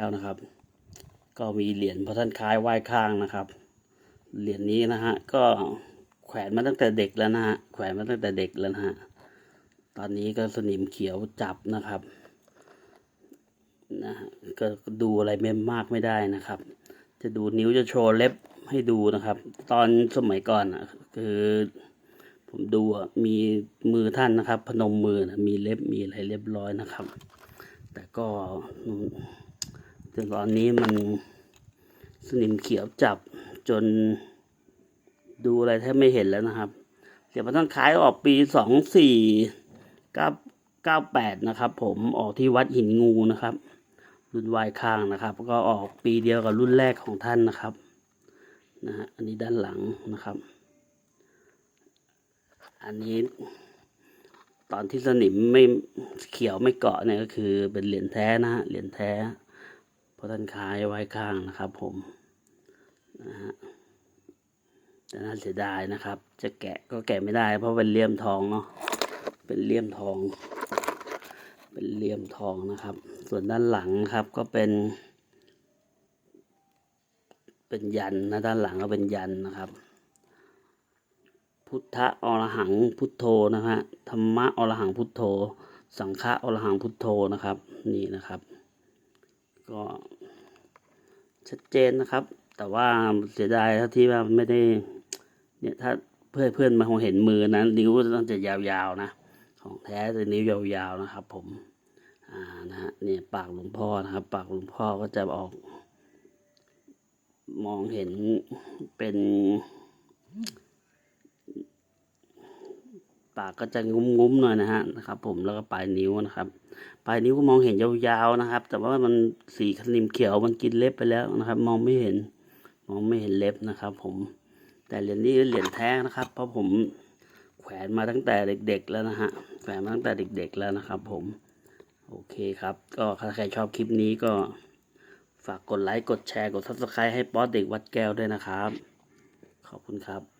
แล้วนะครับ ก็มีเหรียญพระท่านคล้ายไหว้ข้างนะครับ เหรียญนี้นะฮะก็แขวนมาตั้งแต่เด็กแล้วนะฮะแขวนมาตั้งแต่เด็กแล้วนะฮะตอนนี้ก็สนิมเขียวจับนะครับนะฮะก็ดูอะไรไม่มากไม่ได้นะครับ จะดูนิ้วจะโชว์เล็บให้ดูนะครับ ตอนสมัยก่อนอะคือ ผมดูมีมือท่านนะครับ พนมมือนะมีเล็บมีอะไรเรียบร้อยนะครับ แต่ก็ แต่ตอนนี้มันสนิมเขียวจับจนดูอะไรแทบไม่เห็นแล้วนะครับ เสียพระท่านขายออกปีสองสี่เก้าเก้าแปดนะครับ ผมออกที่วัดหินงูนะครับ รุ่นวายข้างนะครับ ก็ออกปีเดียวกับรุ่นแรกของท่านนะครับนะฮะอันนี้ด้านหลังนะครับ อันนี้ ตอนที่สนิมไม่เขียวไม่เกาะเนี่ยก็คือเป็นเหรียญแท้นะฮะเหรียญแท้ เพราะท่านคายไว้ข้างนะครับผมนะฮะแต่น่าเสียดายนะครับ จะแกะก็แกะไม่ได้ เพราะเป็นเลี่ยมทองเนาะเป็นเลี่ยมทอง เป็นเลี่ยมทองนะครับ ส่วนด้านหลังครับก็เป็น เป็นยันนะด้านหลังก็เป็นยันนะครับ พุทธะอรหังพุทโธนะฮะธรรมะอรหังพุทโธ สังฆะอรหังพุทโธนะครับ นี่นะครับ ก็ชัดเจนนะครับ แต่ว่าเสียดายถ้าที่ว่าไม่ได้ เนี่ยถ้าเพื่อนเพื่อนมาคงเห็นมือนะนิ้วต้องจะยาวๆนะ ของแท้จะนิ้วยาวๆนะครับ ผมอ่านะฮะเนี่ยปากหลวงพ่อนะครับ ปากหลวงพ่อก็จะออก มองเห็นเป็น ปากก็จะงุ้มๆหน่อยนะฮะนะครับ ผมแล้วก็ปลายนิ้วนะครับ ปลายนิ้วก็มองเห็นยาวๆนะครับ แต่ว่ามันสีคนิมเขียวมันกินเล็บไปแล้วนะครับ มองไม่เห็น มองไม่เห็นเล็บนะครับ ผม แต่เหรียญนี้เหรียญแท้นะครับ เพราะผมแขวนมาตั้งแต่เด็ก ๆ แล้วนะฮะแขวนมาตั้งแต่เด็ก ๆ แล้วนะครับ ผม โอเคครับ ก็ถ้าใครชอบคลิปนี้ก็ฝากกดไลค์กดแชร์กดซับสไครต์ให้ป๊อตเด็กวัดแก้วด้วยนะครับ ขอบคุณครับ